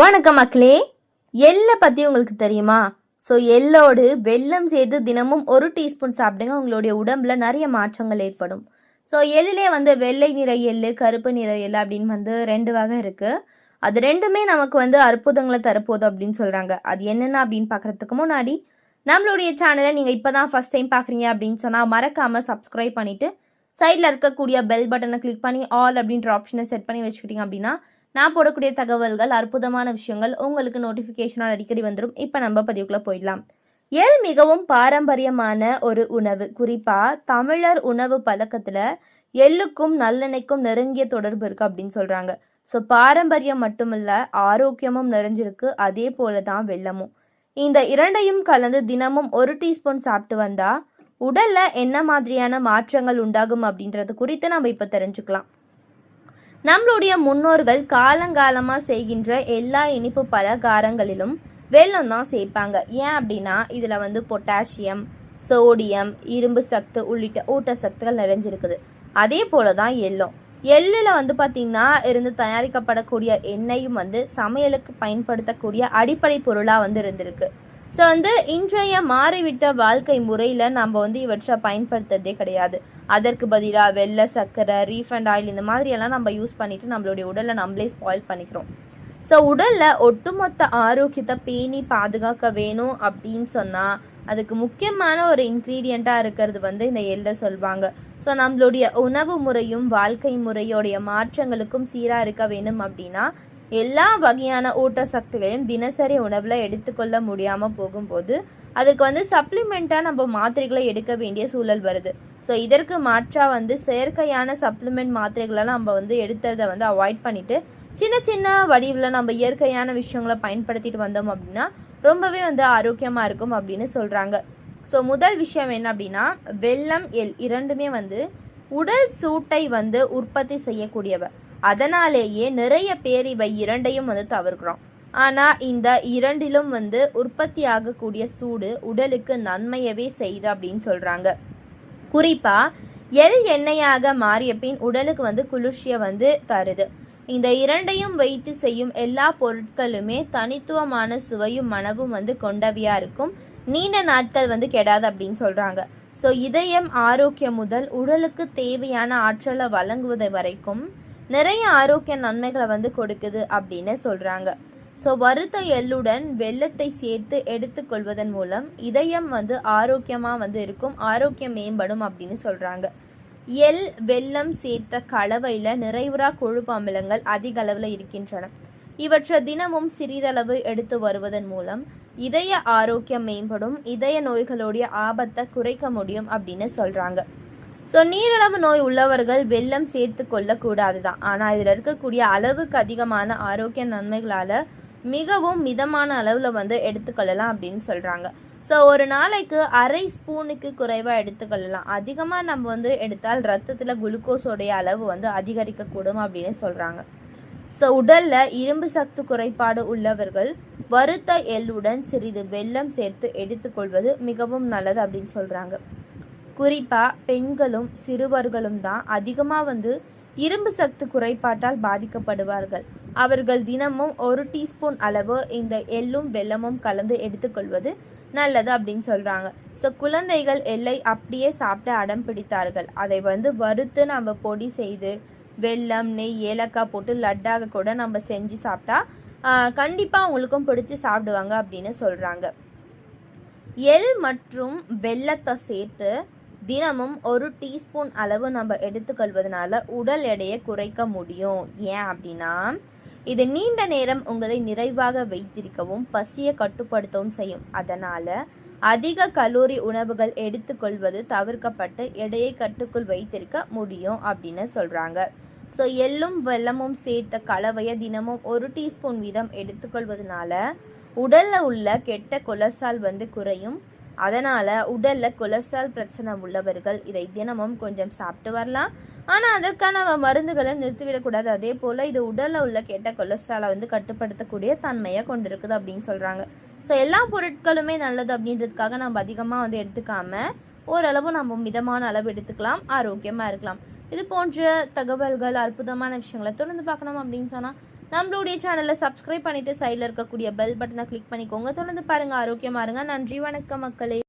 வணக்கம் மக்களே. எள்ளை பற்றி உங்களுக்கு தெரியுமா? ஸோ எள்ளோடு வெள்ளம் சேர்த்து தினமும் ஒரு டீஸ்பூன் சாப்பிடுங்க. உங்களுடைய உடம்புல நிறைய மாற்றங்கள் ஏற்படும். ஸோ எள்ளிலே வந்து வெள்ளை நிற எள்ளு கருப்பு நிற எள்ளு அப்படின்னு வந்து ரெண்டு வகை இருக்குது அது ரெண்டுமே நமக்கு வந்து அற்புதங்களை தரப்போகுது அப்படின்னு சொல்கிறாங்க அது என்னென்ன அப்படின்னு பார்க்குறதுக்கு முன்னாடி நம்மளுடைய சேனலை நீங்கள் இப்போ தான் ஃபஸ்ட் டைம் பார்க்குறீங்க அப்படின்னு சொன்னால் மறக்காமல் சப்ஸ்கிரைப் பண்ணிவிட்டு சைடில் இருக்கக்கூடிய பெல் பட்டனை கிளிக் பண்ணி ஆல் அப்படின்ற ஆப்ஷனை செட் பண்ணி வச்சுக்கிட்டீங்க அப்படின்னா நான் போடக்கூடிய தகவல்கள் அற்புதமான விஷயங்கள் உங்களுக்கு நோட்டிஃபிகேஷனால் அடிக்கடி வந்துடும் இப்போ நம்ம பதிவுக்குள்ளே போயிடலாம். எள் மிகவும் பாரம்பரியமான ஒரு உணவு. குறிப்பாக தமிழர் உணவு பழக்கத்தில் எள்ளுக்கும் நல்லெண்ணெய்க்கும் நெருங்கிய தொடர்பு இருக்குது அப்படின்னு சொல்கிறாங்க ஸோ பாரம்பரியம் மட்டுமில்ல ஆரோக்கியமும் நிறைஞ்சிருக்கு. அதே போல தான் வெள்ளமும் இந்த இரண்டையும் கலந்து தினமும் ஒரு டீஸ்பூன் சாப்பிட்டு வந்தால் உடலில் என்ன மாதிரியான மாற்றங்கள் உண்டாகும் அப்படின்றது குறித்து நம்ம இப்போ தெரிஞ்சுக்கலாம். நம்மளுடைய முன்னோர்கள் காலங்காலமாக செய்கின்ற எல்லா இனிப்பு பலகாரங்களிலும் வெல்லம் தான் சேர்ப்பாங்க. ஏன் அப்படின்னா இதில் வந்து பொட்டாசியம் சோடியம் இரும்பு சத்து உள்ளிட்ட ஊட்டச்சத்துக்கள் நிறைஞ்சிருக்குது. அதே போல தான் எள்ளும். எள்ளில் வந்து பார்த்திங்கன்னா இருந்து தயாரிக்கப்படக்கூடிய எண்ணெயும் வந்து சமையலுக்கு பயன்படுத்தக்கூடிய அடிப்படை பொருளாக வந்து இருந்திருக்கு. ஸோ வந்து இன்றைய மாறிவிட்ட வாழ்க்கை முறையில் நம்ம வந்து இவற்றை பயன்படுத்துறதே கிடையாது. அதற்கு பதிலாக வெள்ளை சர்க்கரை ரீஃபண்ட் ஆயில் இந்த மாதிரியெல்லாம் நம்ம யூஸ் பண்ணிட்டு நம்மளுடைய உடலை நம்மளே ஸ்பாயில் பண்ணிக்கிறோம். ஸோ உடலில் ஒட்டுமொத்த ஆரோக்கியத்தை பேணி பாதுகாக்க வேணும் அப்படின்னு சொன்னால் அதுக்கு முக்கியமான ஒரு இன்க்ரீடியண்ட்டாக இருக்கிறது வந்து இந்த எள்ளை சொல்வாங்க. ஸோ நம்மளுடைய உணவு முறையும் வாழ்க்கை முறையோடைய மாற்றங்களுக்கும் சீராக இருக்க வேணும் அப்படின்னா எல்லா வகையான ஊட்டச்சத்துகளையும் தினசரி உணவில் எடுத்துக்கொள்ள முடியாமல் போகும்போது அதுக்கு வந்து சப்ளிமெண்ட்டாக நம்ம மாத்திரைகளை எடுக்க வேண்டிய சூழல் வருது. ஸோ இதற்கு மாற்றாக வந்து செயற்கையான சப்ளிமெண்ட் மாத்திரைகளெல்லாம் நம்ம வந்து எடுத்ததை வந்து அவாய்ட் பண்ணிவிட்டு சின்ன சின்ன வடிவில் நம்ம இயற்கையான விஷயங்களை பயன்படுத்திட்டு வந்தோம் அப்படின்னா ரொம்பவே வந்து ஆரோக்கியமாக இருக்கும் அப்படின்னு சொல்கிறாங்க ஸோ முதல் விஷயம் என்ன அப்படின்னா வெள்ளம் எல் இரண்டுமே வந்து உடல் சூட்டை வந்து உற்பத்தி செய்யக்கூடியவை. அதனாலேயே நிறைய பேர் இவை இரண்டையும் வந்து தவிர்க்கிறோம். ஆனால் இந்த இரண்டிலும் வந்து உற்பத்தி ஆகக்கூடிய சூடு உடலுக்கு நன்மையவே செய்யுது அப்படின்னு சொல்கிறாங்க குறிப்பாக எல் எண்ணெயாக மாறிய பின் உடலுக்கு வந்து குளிர்ச்சியை வந்து தருது. இந்த இரண்டையும் வைத்து செய்யும் எல்லா பொருட்களுமே தனித்துவமான சுவையும் மனவும் வந்து கொண்டவையாக இருக்கும். நீண்ட நாட்கள் வந்து கெடாது அப்படின்னு சொல்கிறாங்க ஸோ இதயம் ஆரோக்கியம் முதல் உடலுக்கு தேவையான ஆற்றலை வழங்குவதை வரைக்கும் நிறைய ஆரோக்கிய நன்மைகளை வந்து கொடுக்குது அப்படின்னு சொல்கிறாங்க ஸோ வறுத்த எள்ளுடன் வெள்ளத்தை சேர்த்து எடுத்துக்கொள்வதன் மூலம் இதயம் வந்து ஆரோக்கியமாக வந்து இருக்கும் ஆரோக்கியம் மேம்படும் அப்படின்னு சொல்கிறாங்க எள் வெள்ளம் சேர்த்த கலவையில் நிறைவுறா கொழுப்பு அமிலங்கள் அதிக அளவில் இருக்கின்றன. இவற்றை தினமும் சிறிதளவு எடுத்து வருவதன் மூலம் இதய ஆரோக்கியம் மேம்படும் இதய நோய்களுடைய ஆபத்தை குறைக்க முடியும் அப்படின்னு சொல்கிறாங்க ஸோ நீரிழிவு நோய் உள்ளவர்கள் வெள்ளம் சேர்த்து கொள்ளக்கூடாது தான் ஆனால் இதில் இருக்கக்கூடிய அளவுக்கு அதிகமான ஆரோக்கிய நன்மைகளால் மிகவும் மிதமான அளவில் வந்து எடுத்துக்கொள்ளலாம் அப்படின்னு சொல்கிறாங்க ஸோ ஒரு நாளைக்கு அரை ஸ்பூனுக்கு குறைவாக எடுத்துக்கொள்ளலாம் அதிகமாக நம்ம வந்து எடுத்தால் ரத்தத்தில் குளுக்கோஸோடைய அளவு வந்து அதிகரிக்கக்கூடும் அப்படின்னு சொல்கிறாங்க ஸோ உடலில் இரும்பு சத்து குறைபாடு உள்ளவர்கள் வறுத்த எள்ளுடன் சிறிது வெல்லம் சேர்த்து எடுத்துக்கொள்வது மிகவும் நல்லது அப்படின்னு சொல்கிறாங்க குறிப்பாக பெண்களும் சிறுவர்களும் தான் அதிகமாக வந்து இரும்பு சத்து குறைபாட்டால் பாதிக்கப்படுவார்கள். அவர்கள் தினமும் ஒரு டீஸ்பூன் அளவு இந்த எள்ளும் வெல்லமும் கலந்து எடுத்துக்கொள்வது நல்லது அப்படின்னு சொல்கிறாங்க ஸோ குழந்தைகள் எல்லை அப்படியே சாப்பிட்டு அடம் பிடித்தார்கள். அதை வந்து வறுத்து நம்ம பொடி செய்து வெல்லம் நெய் ஏலக்காய் போட்டு லட்டாக கூட நம்ம செஞ்சு சாப்பிட்டா கண்டிப்பாக அவங்களுக்கும் பிடிச்சி சாப்பிடுவாங்க அப்படின்னு சொல்கிறாங்க எள் மற்றும் வெல்லத்தை சேர்த்து தினமும் ஒரு டீஸ்பூன் அளவு நம்ம எடுத்துக்கொள்வதனால உடல் எடையை குறைக்க முடியும். ஏன் அப்படின்னா இது நீண்ட நேரம் உங்களை நிறைவாக வைத்திருக்கவும் பசியை கட்டுப்படுத்தவும் செய்யும். அதனால் அதிக கலோரி உணவுகள் எடுத்துக்கொள்வது தவிர்க்கப்பட்டு எடையை கட்டுக்குள் வைத்திருக்க முடியும் அப்படின்னு சொல்கிறாங்க ஸோ எள்ளும் வெள்ளமும் சேர்த்த கலவையை தினமும் ஒரு டீஸ்பூன் வீதம் எடுத்துக்கொள்வதனால உடலில் உள்ள கெட்ட கொலஸ்ட்ரால் வந்து குறையும். அதனால் உடலில் கொலஸ்ட்ரால் பிரச்சனை உள்ளவர்கள் இதை தினமும் கொஞ்சம் சாப்பிட்டு வரலாம். ஆனால் அதற்கான மருந்துகளை நிறுத்திவிடக்கூடாது. அதே போல் இது உடலில் உள்ள கெட்ட கொலஸ்ட்ராலை வந்து கட்டுப்படுத்தக்கூடிய தன்மையை கொண்டிருக்குது அப்படின்னு சொல்கிறாங்க ஸோ எல்லா பொருட்களுமே நல்லது அப்படின்றதுக்காக நம்ம அதிகமாக வந்து எடுத்துக்காம ஓரளவு நம்ம மிதமான அளவு எடுத்துக்கலாம். ஆரோக்கியமாக இருக்கலாம். இது போன்ற தகவல்கள் அற்புதமான விஷயங்களை தொடர்ந்து பார்க்கணும் அப்படின்னு சொன்னால் நம்மளுடைய சேனலை சப்ஸ்கிரைப் பண்ணிவிட்டு சைடில் இருக்கக்கூடிய பெல் பட்டனை கிளிக் பண்ணிக்கோங்க. தொடர்ந்து பாருங்கள் ஆரோக்கியமாக இருங்க. நன்றி வணக்கம் மக்களே.